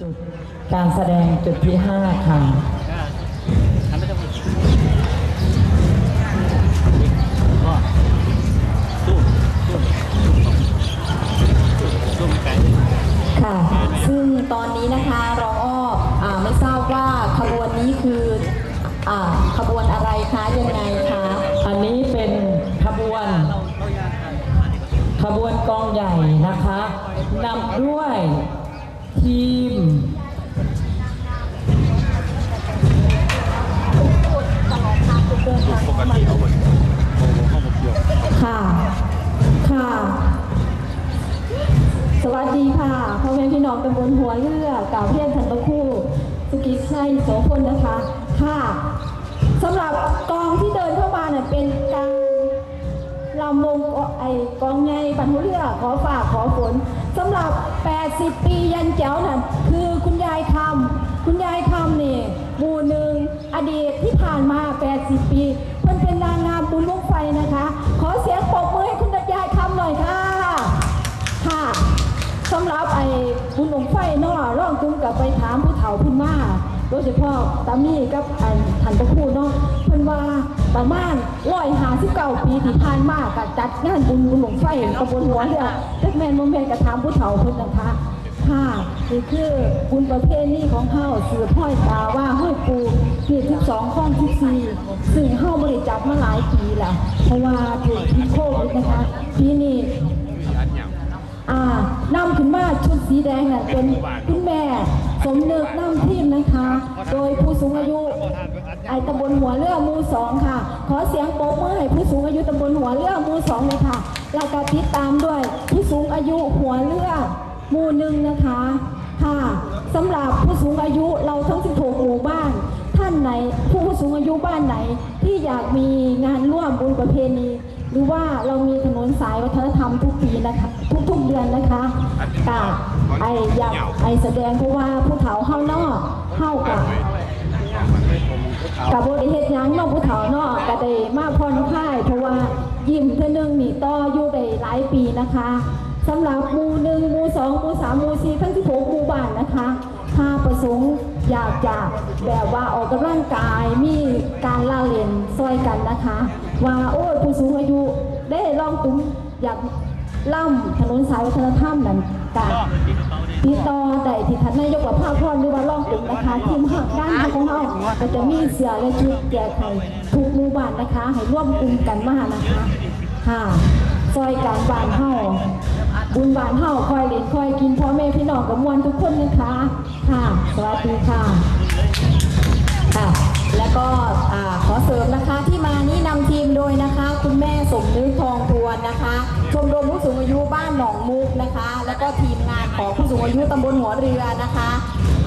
จุดการแสดงจุดที่5ค่ะทำไม่ต้องก็สู้สู้สู้สู้ไม่ไกลค่ะ ซึ่งตอนนี้นะคะรองอ้ออ่าไม่ทราบว่าขบวนนี้คืออ่าขบวนอะไรคะยังไงคะ อันนี้เป็นขบวนเราเราอยากทขบวนกองใหญ่นะคะนำด้วย ทีมปกติเอาไปโอ้โหห้องมุกเดียวค่ะ ค่ะ สวัสดีค่ะพ่อแม่พี่น้องตำบลหัวเรือกล่าวเพียนทันตะคู่ สุกิจชัยโสพลนะคะ ค่ะสำหรับกองที่เดินเข้ามาเนี่ยเป็นการลำวงไอกองใหญ่บรรทุเรือขอฝากขอฝน สำหรับ 80 ปียันแจ๋วนั่นคือคุณยายคำคุณยายคำนี่หมู่หนึ่งอดีตที่ผ่านมา 80 ปีเพิ่นเป็นนางงามบุญลูกไฟนะคะ ขอเสียงปรบมือให้คุณยายคำหน่อยค่ะค่ะสำหรับไอ้บุญลวงไฟเนาะร่องจุ้มกับไปถามผู้เฒ่าพุ่นมาโดยเฉพาะตามี่กับอันทันตะคูเนาะเพิ่นว่า ประมาณร้อยหาสิบเก้าปีที่ผ่านมาก็จัดงานบุญบุญหลวงไฟตำบลหัวเรือจักแมนโมเมนกับถามผู้เฒ่าเพิ่นนะคะค่ะนี่คือบุญประเพณีของเฮาสืบห้อยตาว่าห้อยปูปี12ข้อง14ซึ่งเฮาบริจาคมาหลายปีแล้วเพราะว่าถูกพิโควิดนะคะปีนี้อ่านำขึ้นมาชุดสีแดงน่ะเป็นคุณแม่ สมเนึกน้ำทิมนะคะ โดยผู้สูงอายุไอตำบลหัวเรือหมูสองค่ะ ขอเสียงโป๊มือให้ผู้สูงอายุตำบลหัวเรือหมูสองเลยค่ะแล้วก็ติดตามด้วยผู้สูงอายุหัวเรือหมู่หนึ่งนะคะค่ะสำหรับผู้สูงอายุเราทั้ง 16 หมู่บ้าน ท่านไหนผู้สูงอายุบ้านไหน ที่อยากมีงานร่วมบุญประเพณีหรือว่าเรามีถนนสายวัฒนธรรมทุกปีนะคะ ทุกๆเดือนนะคะกะ ไออยากไอ้แสดงเพราะว่าผู้เฒ่าเฮาเนอกเฮากับกับบริเฮ็ดหยังเนอกผู้เฒ่าเนอกก็ได้มาผ่อนคลายเพราะว่ายิ้มเท่อนึงนี่ต่ออยู่ได้หลายปีนะคะสำหรับหมู่หนึ่งหมู่สองหมู่สามหมู่สี่ทั้งที่หกหมู่บ้านนะคะถ้าประสงค์อยากจะแบบว่าออกกำลังกายมีการล่าเล่นซอยกันนะคะ ว่าโอ้ยผู้สูงอายุได้ลองตุ้มอยาก ล่ำถนนสายวัฒนธรรมนั่นกะติดต่อได้ที่ท่านนายกประภาพรหรือว่าล่องตุ้มนะคะทีมหักด้านของเราก็จะมีเสือและชุดแก้ไขทุกหมู่บ้านนะคะ ให้ร่วมกลุ่มกันมานะคะค่ะซอยการบ้านเฮาบุญบานเฮาคอยเล่นคอยกินพ่อแม่พี่น้องกับมวลทุกคนนะคะค่ะสวัสดีค่ะค่ะ แล้วก็อ่า ก็ทีมงานของผู้สูงอายุตำบลหัวเรือนะคะ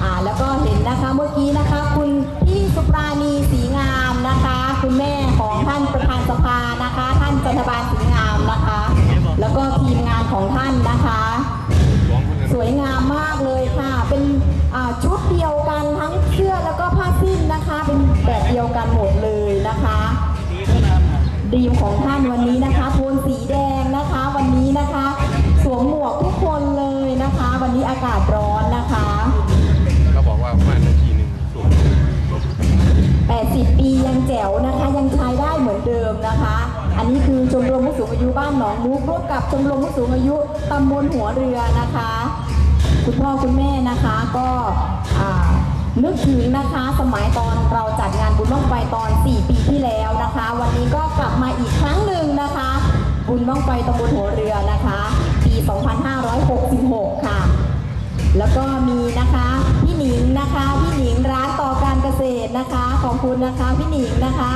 อ่าแล้วก็เห็นนะคะเมื่อกี้นะคะ คุณพี่สุปราณีสีงามนะคะ คุณแม่ของท่านประธานสภานะคะ ท่านจันทบาลสีงามนะคะ แล้วก็ทีมงานของท่านนะคะ สวยงามมากเลยค่ะ เป็นอ่าชุดเดียวกันทั้งเสื้อแล้วก็ผ้าสิ้นนะคะ เป็นแบบเดียวกันหมดเลยนะคะดีมของท่านวันนี้นะคะโทนสีแดง วนะคะยังใช้ได้เหมือนเดิมนะคะ อันนี้คือชมรมผู้สูงอายุบ้านหนองมุกร่วมกับชมรมผู้สูงอายุตำบลหัวเรือนะคะ คุณพ่อคุณแม่นะคะก็นึกถึงนะคะสมัยตอนเราจัดงานบุญบ้องไฟตอน 4 ปีที่แล้วนะคะ วันนี้ก็กลับมาอีกครั้งหนึ่งนะคะ บุญบ้องไฟตำบลหัวเรือนะคะ ปี 2566 ค่ะ แล้วก็มีนะคะพี่ หนิงนะคะ พี่หนิงร้านต่อการเกษตรนะคะ ขอบคุณนะคะพี่หนิงนะคะ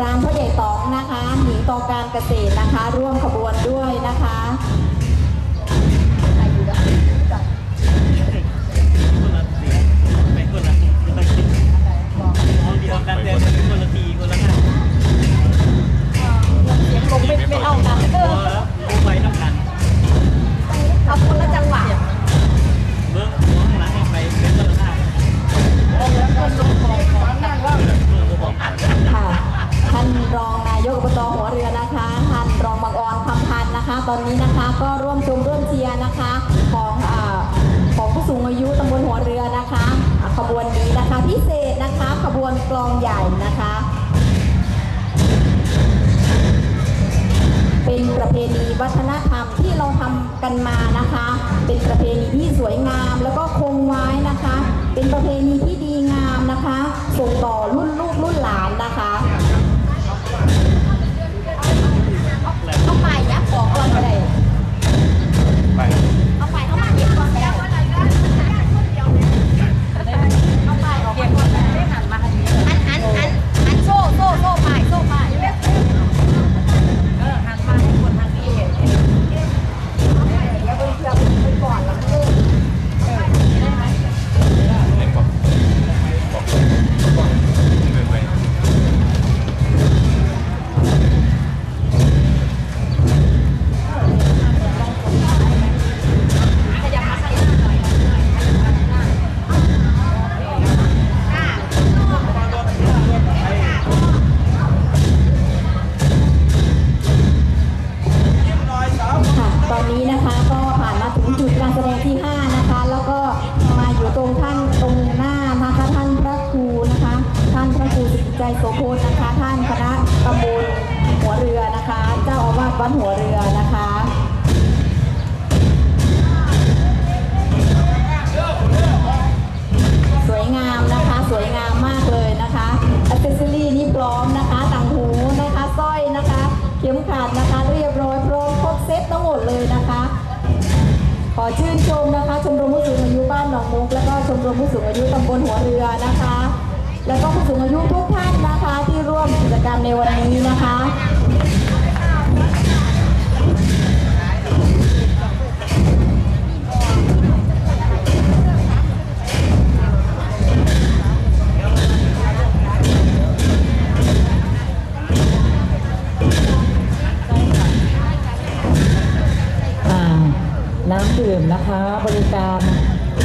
ร้านพ่อใหญ่ตองนะคะ หนิงต่อการเกษตรนะคะ ร่วมขบวนด้วยนะคะคนละเสียงไปคนละคนละคิดมองเดียวกันแต่เป็นคนละทีคนละห้าเสียงลมไม่ไม่เท่ากันเอโอ้อแล้วโอ้ไปน้ำกันเอาคนละ ลองใหญ่นะคะ เป็นประเพณีวัฒนธรรมที่เราทำกันมานะคะ เป็นประเพณีที่สวยงามแล้วก็คงไว้นะคะ เป็นประเพณีที่ดีงามนะคะ ส่งต่อรุ่นลูกรุ่นหลานนะคะ จ้าอาวาสวัดหัวเรือนะคะสวยงามนะคะ สวยงามมากเลยนะคะอัเซสซอรี่นี่พร้อมนะคะต่างหูนะคะสร้อยนะคะ เข็มขัดนะคะ เรียบร้อยพร้อมครบเซ็ตทั้งหมดเลยนะคะ ขอชื่นชมนะคะ ชมรมผู้สูงอายุบ้านหนองมุกแล้วก็ชมรมผู้สูงอายุตำบลหัวเรือนะคะ แล้วก็ผู้สูงอายุทุกท่านนะคะ ที่ร่วมกิจกรรมในวันนี้นะคะ น้ำดื่มนะคะ บริการ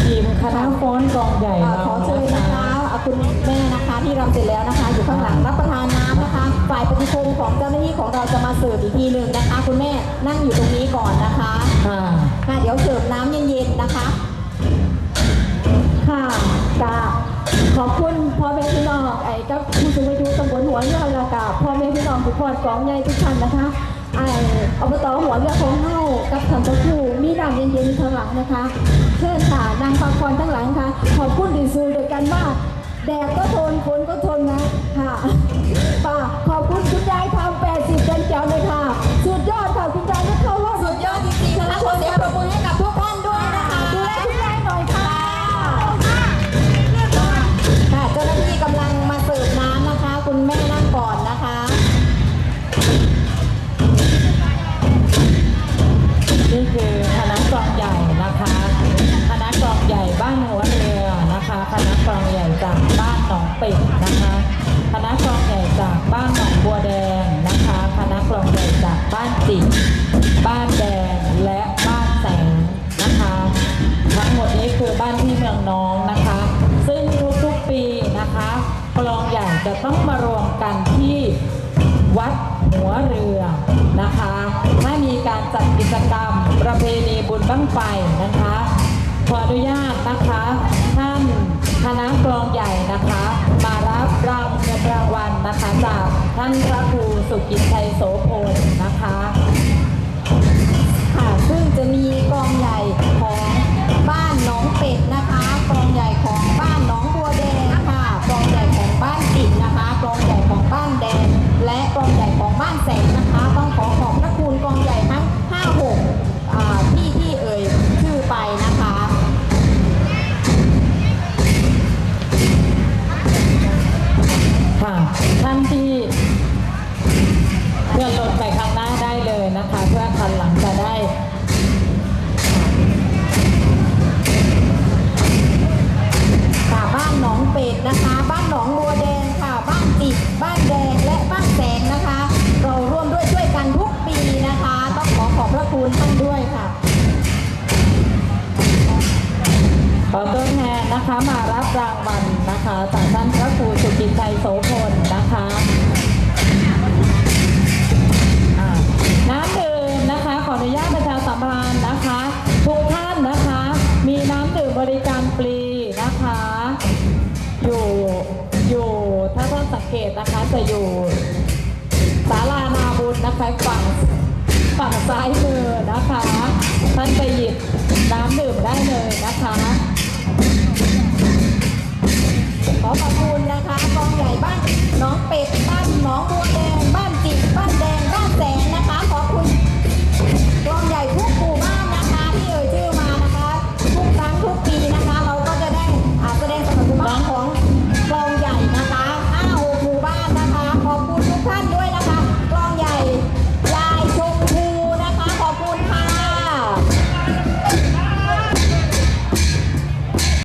ทีมคณะฟ้อนกองใหญ่เอ่อเราขอเชิญนะคะเอ่อคุณแม่นะคะที่รำเสร็จแล้วนะคะ อยู่ข้างหลังรับประทานน้ำนะคะ ฝ่ายปฏิคมของเจ้าหน้าที่ของเราจะมาเสิร์ฟอีกทีหนึ่งนะคะ คุณแม่นั่งอยู่ตรงนี้ก่อนนะคะค่ะค่ะเดี๋ยวเสิร์ฟน้ำเย็นๆนะคะ ค่ะกะขอบคุณพ่อแม่พี่น้องไอ้กับผู้สูงอายุตำบลหัวเรือแล้วกับพ่อแม่พี่น้องทุกคนกองใหญ่ทุกท่านนะคะ ไออบตหัวเรือของเฮากับสันตะคูมีน้ำเย็นๆข้างหลังนะคะเชิญค่ะนางฟังพรทั้งหลังค่ะขอบคุณดีซูโดยกันว่าแดดก็ทนฝนก็ทนนะค่ะป่าขอบคุณคุณยายทำแปดสิบเดือนเจ้าเลยค่ะ สุดยอดค่ะคุณยายที่เข้ารอบสุดยอดจริงๆนะคะขอเสียงปรบมือให้ บ้านแดงและบ้านแสงนะคะ ทั้งหมดนี้คือบ้านที่เมืองน้องนะคะ ซึ่งทุกๆปีนะคะกลองใหญ่จะต้องมารวมกันที่วัดหัวเรือนะคะถ้ามีการจัดกิจกรรมประเพณีบุญบั้งไฟนะคะ ขออนุญาตนะคะ ท่านคณะกลองใหญ่นะคะ มารับรางเงินรางวัลนะคะจากท่านพระครูสุกิจชัยโสพลนะคะ จะมีกองใหญ่ นะคะมารับรางวัลนะคะจากท่านพระครูสุกินชัยโสพลนะคะน้ำดื่มนะคะขออนุญาตประชาสัมพันธ์นะคะทุกท่านนะคะ มีน้ำดื่มบริการฟรีนะคะ อยู่อยู่ถ้าท่านสังเกตนะคะจะอยู่ศาลานาบุญนะคะฝั่งฝั่งซ้ายมือนะคะ ท่านไปหยิบน้ำดื่มได้เลยนะคะ ขอขอบคุณนะคะกองใหญ่บ้านน้องเป็ดบ้านน้องบัวแดง